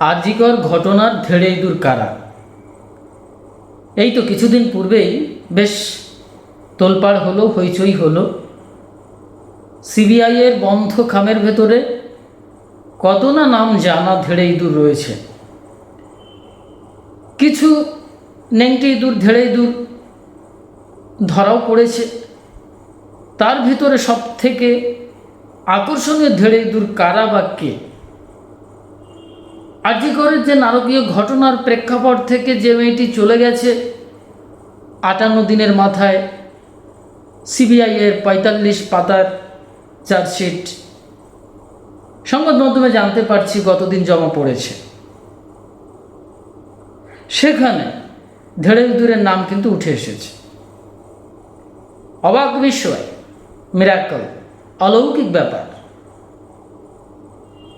আরজিকর ঘটনার ধেড়ে দূর কারা? এই তো কিছুদিন পূর্বেই বেশ তোলপাড় হলো, হইচই হলো। সিবিআইয়ের বন্ধ খামের ভেতরে কত না নাম জানা ধেড়ে ইঁদুর রয়েছে। কিছু নেংটি ইঁদুর ধেড়ে ইঁদুর ধরাও পড়েছে। তার ভিতরে সব থেকে আকর্ষণীয় ধেড়ে ইঁদুর কারা বা কে? আজিকরের যে নারকীয় ঘটনার প্রেক্ষাপট থেকে যে মেয়েটি চলে গেছে, আটান্ন দিনের মাথায় সিবিআইয়ের পঁয়তাল্লিশ পাতার চার্জশিট। সংবাদ মাধ্যমে জানতে পারছি গতদিন জমা পড়েছে। সেখানে ধেড়ে দূরের নাম কিন্তু উঠে এসেছে। অবাক বিস্ময় মিরাকল অলৌকিক ব্যাপার।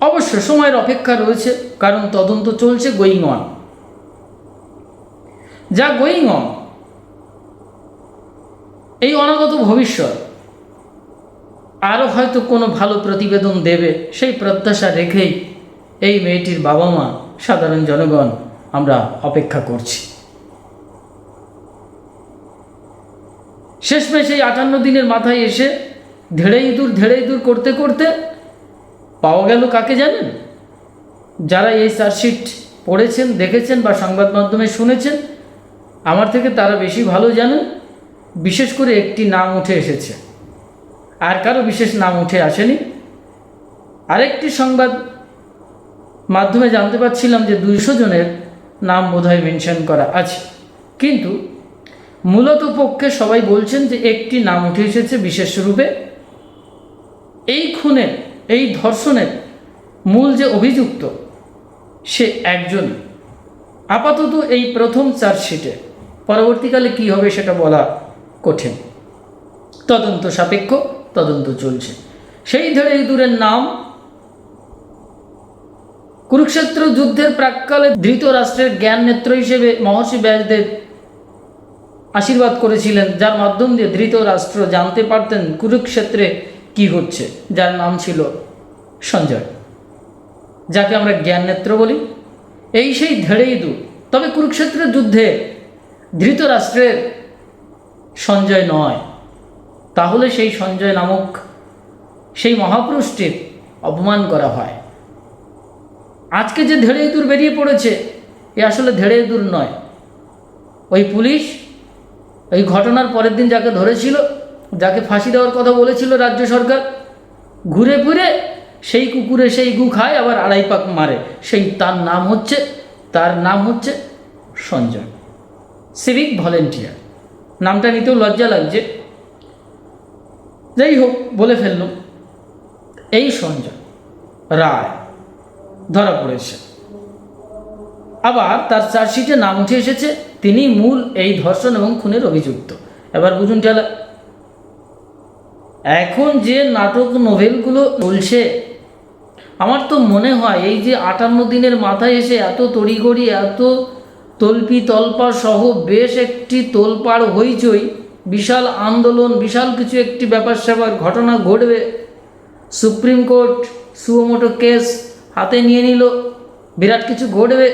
অবশ্য সময়ের অপেক্ষা রয়েছে, কারণ তদন্ত চলছে গোয়িং অন। যা গোয়িং অন, এই অনাগত ভবিষ্যৎ, আরও হয়তো কোনো ভালো প্রতিবেদন দেবে, সেই প্রত্যাশা রেখেই এই মেয়েটির বাবা মা সাধারণ জনগণ, আমরা অপেক্ষা করছি। শেষমেশ এই আটান্ন দিনের মাথায় এসে ধেড়ে ইঁদুর ধেড়ে ইঁদুর করতে করতে পাওয়া গেল কাকে জানেন? যারা এই চার্জশিট পড়েছেন, দেখেছেন বা সংবাদ মাধ্যমে শুনেছেন, আমার থেকে তারা বেশি ভালো জানেন। বিশেষ করে একটি নাম উঠে এসেছে। আর কারও বিশেষ নাম উঠে আসেনি। আরেকটি সংবাদ মাধ্যমে জানতে পারছিলাম যে দুইশো জনের নাম বোধহয় মেনশন করা আছে। কিন্তু মূলত পক্ষে সবাই বলছেন যে একটি নাম উঠে এসেছে বিশেষ রূপে। এই খুনের এই ধর্ষণের মূল যে অভিযুক্ত, সে একজন আপাতত এই প্রথম চার্জশিটে পরবর্তীকালে কি হবে সেটা বলা কঠিন। তদন্ত সাপেক্ষ, তদন্ত চলছে। সেই ধরে এই দূরের নাম, কুরুক্ষেত্র যুদ্ধের প্রাককালে ধৃত রাষ্ট্রের জ্ঞান নেত্র হিসেবে মহর্ষি ব্যাসদেব আশীর্বাদ করেছিলেন, যার মাধ্যম দিয়ে ধৃত রাষ্ট্র জানতে পারতেন কুরুক্ষেত্রে কি হচ্ছে? যার নাম ছিল সঞ্জয়। যাকে আমরা জ্ঞান নেত্র বলি। এই সেই ধেড়ে ইঁদুর তবে কুরুক্ষেত্রের যুদ্ধে ধৃতরাষ্ট্রের সঞ্জয় নয়। তাহলে সেই সঞ্জয় নামক সেই মহাপুরুষটির অপমান করা হয়। আজকে যে ধেড়ে ইঁদুর বেরিয়ে পড়েছে, এ আসলে ধেড়ে ইঁদুর নয়। ওই পুলিশ ওই ঘটনার পরের দিন যাকে ধরেছিল যাকে ফাঁসি দেওয়ার কথা বলেছিল রাজ্য সরকার, ঘুরে ফিরে সেই কুকুরে সেই গু খায়, আবার আড়াই পাক মারে। সেই তার নাম হচ্ছে, তার নাম হচ্ছে সঞ্জয়। সিভিক ভলেন্টিয়ার নামটা নিতেও লজ্জা লাগছে। যাই হোক, বলে ফেললাম, এই সঞ্জয় রায় ধরা পড়েছে। আবার তার চার্জশিটে নাম উঠে এসেছে তিনি মূল এই ধর্ষণ এবং খুনের অভিযুক্ত। এবার বুঝুন ঠেলা এখন যে নাটক নোভেলগুলো চলছে, আমার তো মনে হয় এই যে আটান্ন দিনের মাথায় এসে এত তড়িগড়ি এত তল্পি তল্পা সহ বেশ একটি তোলপাড় হইচই, বিশাল আন্দোলন, বিশাল কিছু একটি ব্যাপার স্যাপার ঘটনা ঘটবে, সুপ্রিম কোর্ট সুমোটো কেস হাতে নিয়ে নিল, বিরাট কিছু ঘটবে।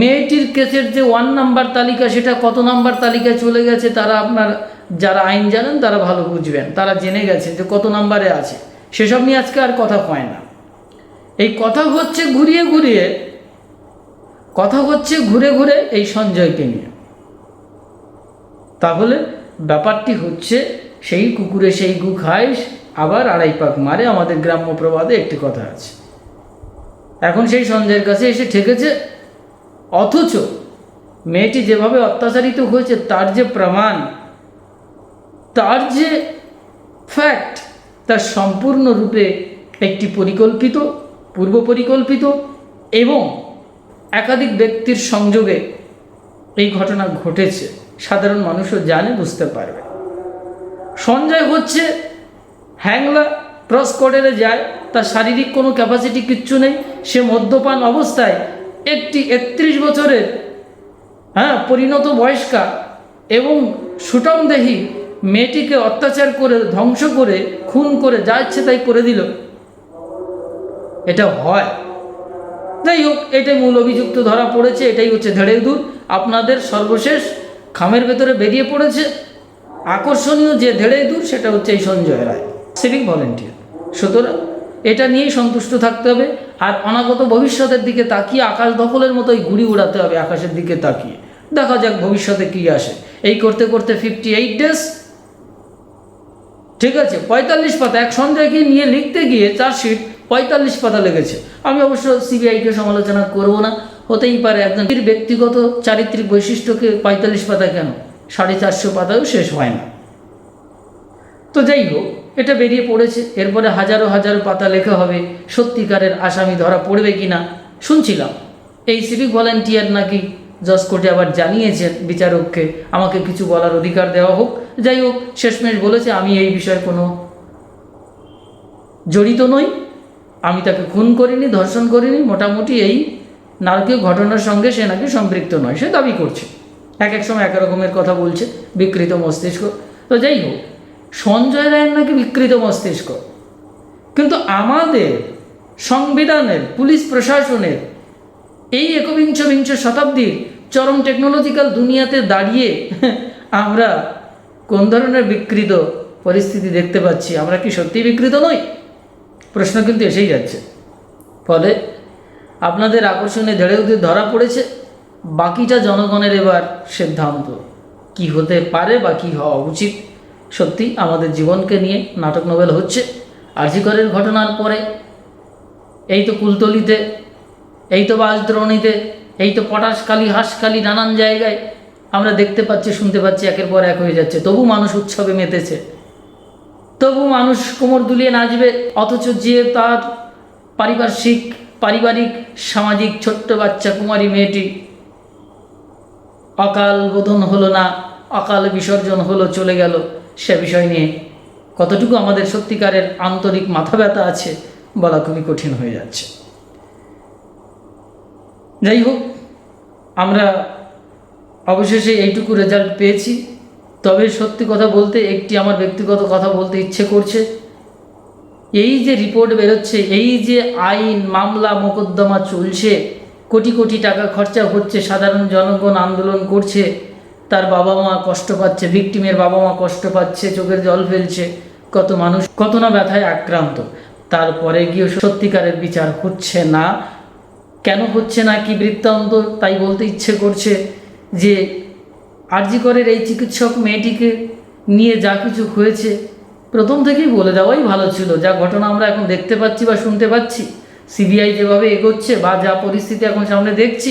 মেয়েটির কেসের যে ওয়ান নাম্বার তালিকা, সেটা কত নাম্বার তালিকায় চলে গেছে, তারা আপনার যারা আইন জানেন, তারা ভালো বুঝবেন। তারা জেনে গেছেন যে কত নাম্বারে আছে। সেসব নিয়ে আজকে আর কথা কয় না। এই কথা হচ্ছে ঘুরিয়ে ঘুরিয়ে, কথা হচ্ছে ঘুরে ঘুরে এই সঞ্জয়কে নিয়ে। তাহলে ব্যাপারটি হচ্ছে, সেই কুকুরে সেই গু খায় আবার আড়াই পাক মারে, আমাদের গ্রাম্য প্রবাদে একটি কথা আছে। এখন সেই সঞ্জয়ের কাছে এসে ঠেকেছে, অথচ মেয়েটি যেভাবে অত্যাচারিত হয়েছে, তার যে প্রমাণ তার যে ফ্যাক্ট তার সম্পূর্ণরূপে একটি পরিকল্পিত পূর্ব পরিকল্পিত এবং একাধিক ব্যক্তির সংযোগে এই ঘটনা ঘটেছে। সাধারণ মানুষও জানে, বুঝতে পারবে। সঞ্জয় হচ্ছে, হ্যাংলা ক্রস কোয়ার্টারে যায়, তার শারীরিক কোনো ক্যাপাসিটি কিচ্ছু নেই, সে মদ্যপান অবস্থায় একটি একত্রিশ বছরের হ্যাঁ পরিণত বয়স্কা এবং সুটমদেহী মেয়েটিকে অত্যাচার করে, ধ্বংস করে, খুন করে, যা ইচ্ছে তাই করে দিল। এটা হয়। যাই হোক, এটাই মূল অভিযুক্ত ধরা পড়েছে, এটাই হচ্ছে ধেড়ে দূর আপনাদের সর্বশেষ খামের ভেতরে বেরিয়ে পড়েছে। আকর্ষণীয় যে ধেড়ে দূর সেটা হচ্ছে এই সঞ্জয় রায় সিভিক ভলেন্টিয়ার সুতরাং এটা নিয়েই সন্তুষ্ট থাকতে হবে, আর অনাগত ভবিষ্যতের দিকে তাকিয়ে, আকাশ দখলের মতোই ঘুড়ি উড়াতে হবে, আকাশের দিকে তাকিয়ে। দেখা যাক ভবিষ্যতে কী আসে। এই করতে করতে ফিফটি এইট ডেজ ঠিক আছে, পঁয়তাল্লিশ পাতা, এক সঞ্জয়কে নিয়ে লিখতে গিয়ে চার্জশিট পঁয়তাল্লিশ পাতা লেগেছে। আমি অবশ্য সিবিআইকে সমালোচনা করব না, হতেই পারে একজন ব্যক্তিগত চারিত্রিক বৈশিষ্ট্যকে পঁয়তাল্লিশ পাতা কেন? সাড়ে চারশো পাতাও শেষ হয় না। তো যাই হোক, এটা বেরিয়ে পড়েছে, এরপরে হাজারো হাজারো পাতা লেখা হবে, সত্যিকারের আসামি ধরা পড়বে কি না শুনছিলাম। এই সিভিক ভলান্টিয়ার নাকি জজ কোর্টে আবার জানিয়েছেন বিচারককে, আমাকে কিছু বলার অধিকার দেওয়া হোক। যাই হোক, শেষমেশ বলেছে, আমি এই বিষয়ে কোনো জড়িত নই। আমি তাকে খুন করিনি, ধর্ষণ করিনি, মোটামুটি এই নারকীয় ঘটনার সঙ্গে সে নাকি সম্পৃক্ত নয়, সে দাবি করছে। এক এক সময় এক রকমের কথা বলছে, বিকৃত মস্তিষ্ক। তো যাই হোক, সঞ্জয় রায়ের নাকি বিকৃত মস্তিষ্ক। কিন্তু আমাদের সংবিধানের, পুলিশ প্রশাসনের এই একবিংশ বিংশ শতাব্দীর চরম টেকনোলজিক্যাল দুনিয়াতে দাঁড়িয়ে আমরা কোন ধরনের বিকৃত পরিস্থিতি দেখতে পাচ্ছি? আমরা কি সত্যি বিকৃত নই? প্রশ্ন কিন্তু এসেই যাচ্ছে। ফলে আপনাদের আকর্ষণে ধেড়ে উঠে ধরা পড়েছে, বাকিটা জনগণের এবার সিদ্ধান্ত। কি হতে পারে বা কী হওয়া উচিত? সত্যি আমাদের জীবনকে নিয়ে নাটক নোবেল হচ্ছে। আর্জিকরের ঘটনার পরে এই তো কুলতলিতে এই তো বাসদ্রোণীতে এই তো পটাশখালী হাঁসখালী নানান জায়গায় আমরা দেখতে পাচ্ছি, শুনতে পাচ্ছি, একের পর এক হয়ে যাচ্ছে। তবু মানুষ উৎসবে মেতেছে। তবু মানুষ কোমর দুলিয়ে নাচবে, অথচ যে তার পারিপার্শ্বিক, পারিবারিক, সামাজিক ছোট্ট বাচ্চা, কুমারী মেয়েটি অকাল বোধন হলো না, অকাল বিসর্জন হলো, চলে গেল। সে বিষয় নিয়ে কতটুকু আমাদের সত্যিকারের আন্তরিক মাথা ব্যথা আছে, বলা খুবই কঠিন হয়ে যাচ্ছে। যাই হোক আমরা অবশেষে এইটুকু রেজাল্ট পেয়েছি। তবে সত্যি কথা বলতে, একটি আমার ব্যক্তিগত কথা বলতে ইচ্ছে করছে। এই যে রিপোর্ট বেরোচ্ছে, এই যে আইন, মামলা, মোকদ্দমা চলছে, কোটি কোটি টাকা খরচা হচ্ছে, সাধারণ জনগণ আন্দোলন করছে, তার বাবা মা কষ্ট পাচ্ছে ভিকটিমের বাবা মা কষ্ট পাচ্ছে, চোখের জল ফেলছে, কত মানুষ, কত না ব্যথায় আক্রান্ত। তারপরে গিয়ে সত্যিকারের বিচার হচ্ছে না। কেন হচ্ছে না কি বৃত্তান্ত? তাই বলতে ইচ্ছে করছে যে আরজিকরের এই চিকিৎসক মেয়েটিকে নিয়ে যা কিছু হয়েছে, প্রথম থেকেই বলে দেওয়াই ভালো ছিল। যা ঘটনা আমরা এখন দেখতে পাচ্ছি বা শুনতে পাচ্ছি, সিবিআই যেভাবে এগোচ্ছে বা যা পরিস্থিতি এখন সামনে দেখছি,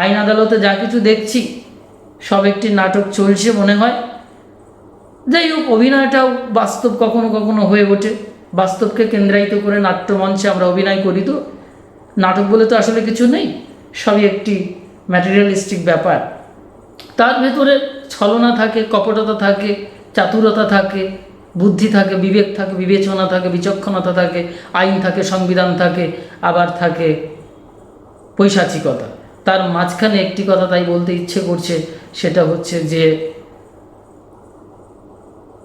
আইন আদালতে যা কিছু দেখছি, সব একটি নাটক চলছে মনে হয়। যাই হোক, অভিনয়টাও বাস্তব কখনো কখনো হয়ে ওঠে। বাস্তবকে কেন্দ্রায়িত করে নাট্যমঞ্চে আমরা অভিনয় করি তো। নাটক বলে তো আসলে কিছু নেই, সবই একটি ম্যাটেরিয়ালিস্টিক ব্যাপার। তার ভেতরে ছলনা থাকে, কপটতা থাকে, চাতুরতা থাকে, বুদ্ধি থাকে, বিবেক থাকে, বিবেচনা থাকে, বিচক্ষণতা থাকে, আইন থাকে, সংবিধান থাকে, আবার থাকে পৈশাচিকতা। তার মাঝখানে একটি কথা তাই বলতে ইচ্ছে করছে, সেটা হচ্ছে যে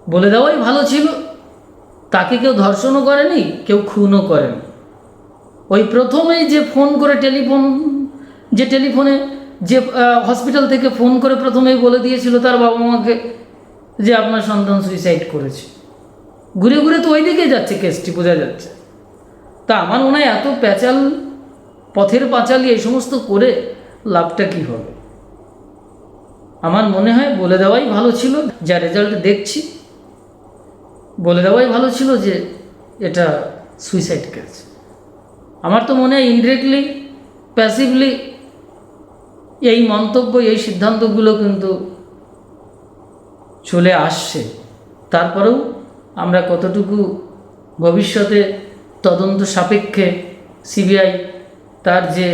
বলে দেওয়াই ভালো ছিল, তাকে কেউ ধর্ষণও করেনি, কেউ খুনও করেনি। ওই প্রথমেই যে ফোন করে টেলিফোন, যে টেলিফোনে যে হসপিটাল থেকে ফোন করে প্রথমেই বলে দিয়েছিল তার বাবা মাকে যে আপনার সন্তান সুইসাইড করেছে। ঘুরে ঘুরে তো ওই দিকেই যাচ্ছে কেসটি, বোঝা যাচ্ছে। তা আমার মনে হয় এত প্যাচাল, পথের পাঁচালি এই সমস্ত করে লাভটা কি হবে? আমার মনে হয় বলে দেওয়াই ভালো ছিল, যা রেজাল্ট দেখছি, বলে দেওয়াই ভালো ছিল যে এটা সুইসাইড কেস আমার তো মনে হয় ইনডিরেক্টলি প্যাসিভলি এই মন্তব্য, এই সিদ্ধান্তগুলো কিন্তু চলে আসছে। তারপরেও আমরা কতটুকু ভবিষ্যতে তদন্ত সাপেক্ষে সিবিআই তার যে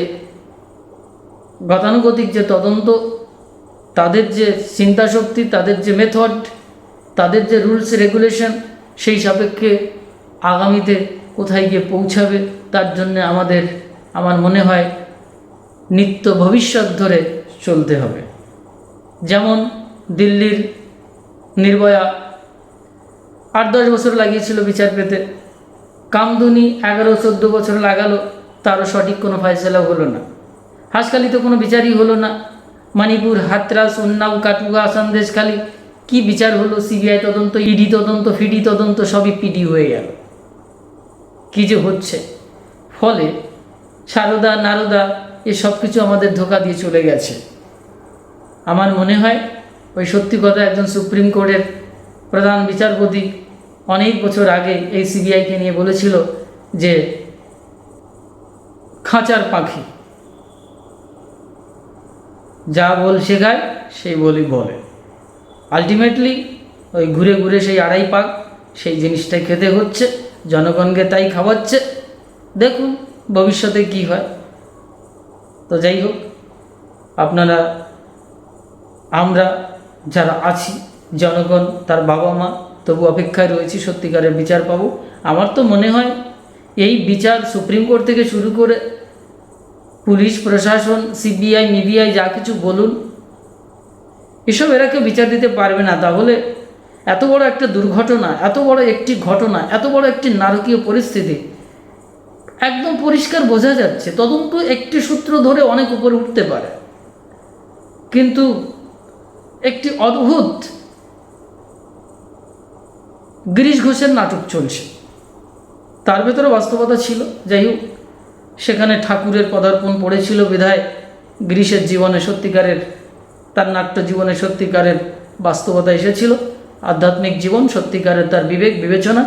গতানুগতিক যে তদন্ত, তাদের যে চিন্তাশক্তি, তাদের যে মেথড তাদের যে রুলস রেগুলেশন সেই সাপেক্ষে আগামীতে কোথায় গিয়ে পৌঁছাবে, তার জন্য আমাদের, আমার মনে হয় নিত্য ভবিষ্যৎ ধরে চলতে হবে। যেমন দিল্লির নির্ভয়া আট দশ বছর লাগিয়েছিল বিচার পেতে। কামদুনি এগারো চোদ্দ বছর লাগালো, তারও সঠিক কোনো ফয়সলা হলো না। হাঁসখালিতে কোনো বিচারই হলো না। মণিপুর হাতরাস, উন্নাও, কাটুয়া সন্দেশখালি কি বিচার হলো? সিবিআই তদন্ত, ইডি তদন্ত, ফিডি তদন্ত, সবই পিডি হয়ে গেল। কী যে হচ্ছে। ফলে সারদা, নারদা এ সব কিছু আমাদের ধোকা দিয়ে চলে গেছে। আমার মনে হয় ওই সত্যি কথা একজন সুপ্রিম কোর্টের প্রধান বিচারপতি অনেক বছর আগে এই সিবিআইকে নিয়ে বলেছিল যে, খাঁচার পাখি। যা বল শেখায় সেই বলি বলে। আলটিমেটলি ওই ঘুরে ঘুরে সেই আড়াই পাক সেই জিনিসটাই খেতে হচ্ছে। জনগণকে তাই খাওয়াচ্ছে। দেখুন ভবিষ্যতে কি হয়। তো যাই হোক, আপনারা, আমরা যারা আছি, জনগণ, তার বাবা মা, তবু অপেক্ষায় রয়েছি, সত্যিকারের বিচার পাবো। আমার তো মনে হয়, এই বিচার সুপ্রিম কোর্ট থেকে শুরু করে পুলিশ, প্রশাসন, সিবিআই, মিডিয়ায় যা কিছু বলুন, এসব এরা কেউ বিচার দিতে পারবে না। তাহলে এত বড় একটা দুর্ঘটনা, এত বড় একটি ঘটনা, এত বড় একটি নারকীয় পরিস্থিতি, একদম পরিষ্কার বোঝা যাচ্ছে। তদন্ত একটি সূত্র ধরে অনেক উপরে উঠতে পারে। কিন্তু একটি অদ্ভুত গিরিশ ঘোষের নাটক চলছে। তার ভেতরে বাস্তবতা ছিল। যাই হোক, সেখানে ঠাকুরের পদার্পণ পড়েছিল বিধায় গ্রীষের জীবনে সত্যিকারের, তার নাট্য জীবনে সত্যিকারের বাস্তবতা এসেছিল। আধ্যাত্মিক জীবন, সত্যিকারের তার বিবেক, বিবেচনা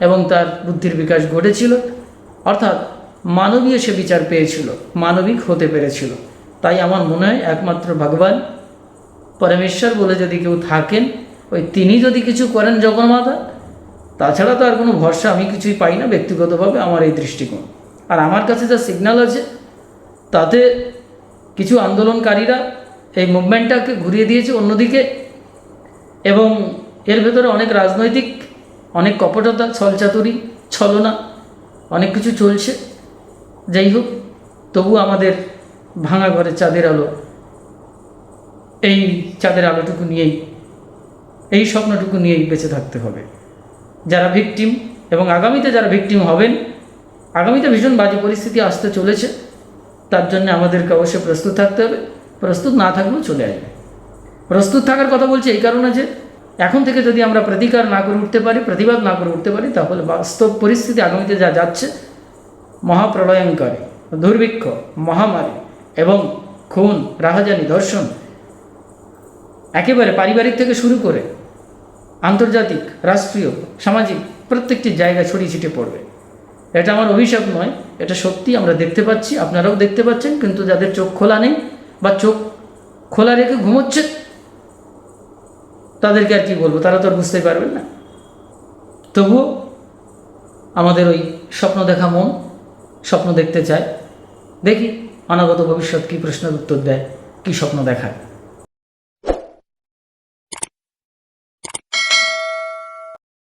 এবং তার বুদ্ধির বিকাশ ঘটেছিল। অর্থাৎ মানবীয় সে বিচার পেয়েছিল, মানবিক হতে পেরেছিল। তাই আমার মনে হয় একমাত্র ভগবান। পরমেশ্বর বলে যদি কেউ থাকেন, ওই তিনি যদি কিছু করেন জগন্মাতা, তাছাড়া তো আর কোনো ভরসা আমি কিছুই পাই না ব্যক্তিগতভাবে আমার এই দৃষ্টিকোণ। আর আমার কাছে যা সিগন্যাল আছে, তাতে কিছু আন্দোলনকারীরা এই মুভমেন্টটাকে ঘুরিয়ে দিয়েছে অন্যদিকে এবং এর ভেতরে অনেক রাজনৈতিক, অনেক কপটতা, ছলচাতুরি, ছলনা, অনেক কিছু চলছে। যাই হোক, তবু আমাদের ভাঙা ঘরে চাঁদের আলো, এই চাঁদের আলোটুকু নিয়েই, এই স্বপ্নটুকু নিয়েই বেঁচে থাকতে হবে। যারা ভিকটিম এবং আগামীতে যারা ভিকটিম হবেন, আগামীতে ভীষণ বাজে পরিস্থিতি আসতে চলেছে, তার জন্য আমাদেরকে অবশ্যই প্রস্তুত থাকতে হবে। প্রস্তুত না থাকলেও চলে আসবে। প্রস্তুত থাকার কথা বলছি এই কারণে যে এখন থেকে যদি আমরা প্রতিকার না করে উঠতে পারি, প্রতিবাদ না করে উঠতে পারি, তাহলে বাস্তব পরিস্থিতি আগামীতে যা যাচ্ছে, মহাপ্রলয়ঙ্করী, দুর্ভিক্ষ, মহামারী এবং খুন, রাহাজানি, ধর্ষণ একেবারে পারিবারিক থেকে শুরু করে আন্তর্জাতিক, রাষ্ট্রীয়, সামাজিক প্রত্যেকটি জায়গায় ছড়িয়ে ছিটে পড়বে। এটা আমার অভিশাপ নয়, এটা সত্যি আমরা দেখতে পাচ্ছি, আপনারাও দেখতে পাচ্ছেন, কিন্তু যাদের চোখ খোলা নেই বা চোখ খোলা রেখে ঘুমোচ্ছে তাদেরকে আর কি বলব? তারা তো আর বুঝতেই পারবেন না। তবুও আমাদের ওই স্বপ্ন দেখা মন, স্বপ্ন দেখতে চায়। দেখি অনাগত ভবিষ্যৎ কী প্রশ্নের উত্তর দেয়, কী স্বপ্ন দেখায়।